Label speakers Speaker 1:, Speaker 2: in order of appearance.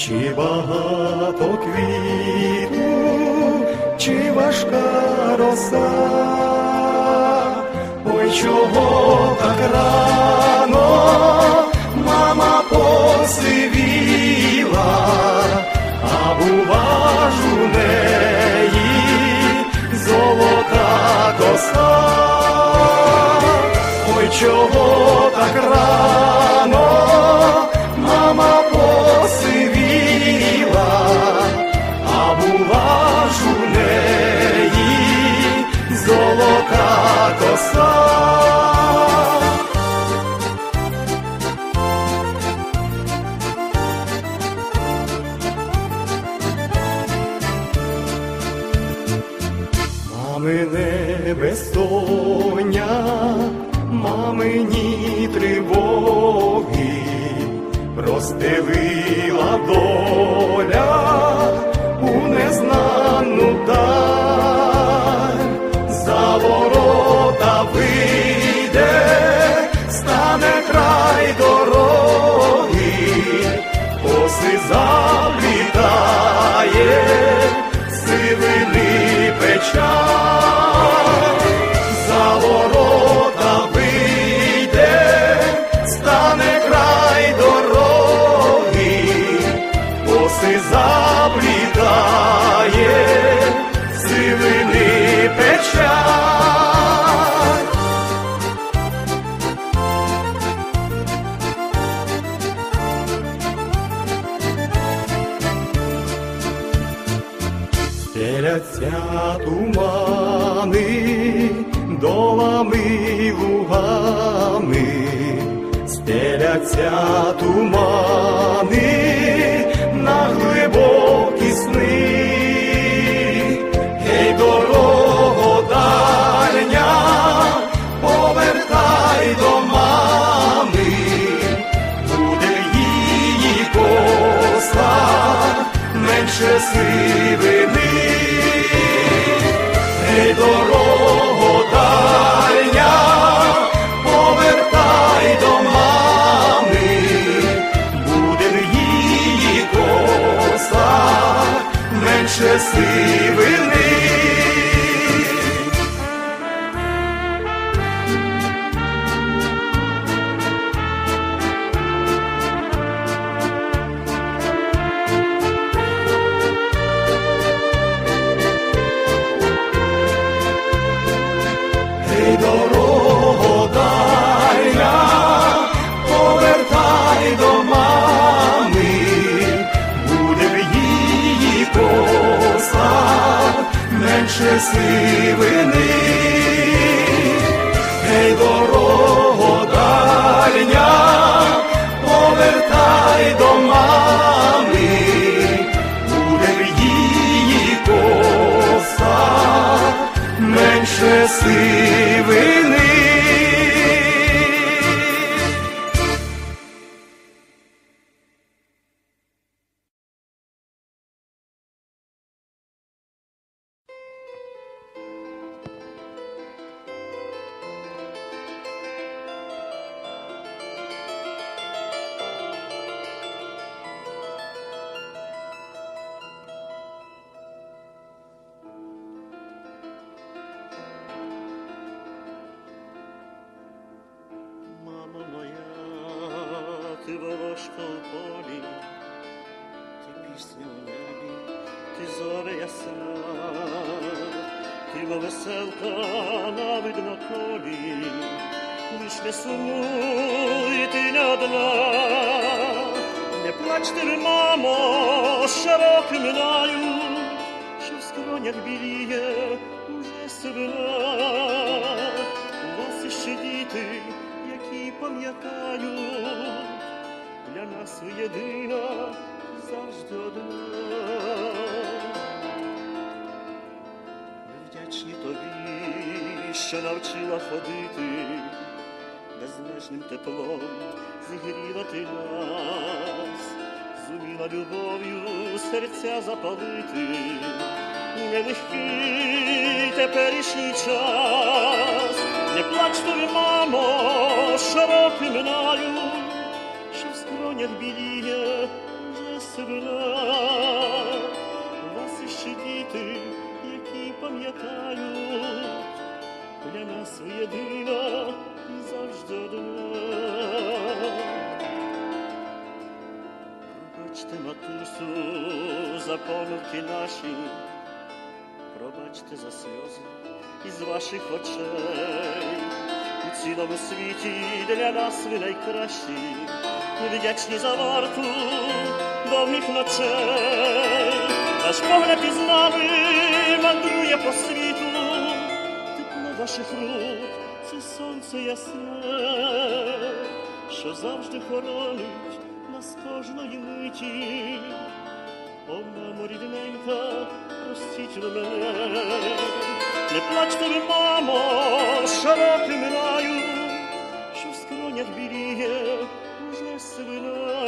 Speaker 1: чи багато квіту, чи важка роса, ой чого так рано безсоння, мамині тривоги, розстелила доля у незнанну даль, за ворота вийде, стане край дороги, коси заплітає, сивини печаль, Стеляться тумани долами лугами, стеляться тумани на глибокі сни. Гей, дорого дальня, повертай до мами, буде її коса менше сивини. adoró. Сивини. гей дорого дальня, повертай до мами, буде в її коса менше сивини.
Speaker 2: Ти зоря ясна, ти мов веселка на видноколі, лиш не сумуй ти не одна, не плач ти, мамо, що роки минають, що в скронях біліє уже сивина. У вас іще діти, які пам'ятають, для нас єдина завжди. Ми вдячні тобі, що навчила ходити, безмежним теплом зігріла ти нас, зуміла любов'ю серця запалити, нелегкий теперішній час Не плачте ви, мамо, широки минають, що в скронях біліє вже вас іще діти, які пам'ятають, для нас ви єдина і завжди одна. Пробачте, матусю, за помилки наші, пробачте за сльози із ваших очей. У цілому світі для нас ви найкращі, за варту довгих ночей. Ваш погляд із нами мандрує по світу, тепло ваших рук це сонце ясне, що завжди хоронить нас кожної миті. О, мамо, рідненька, простіть ви мене, не плачте ви, мамо, широки минаю, що в скронях біліє уже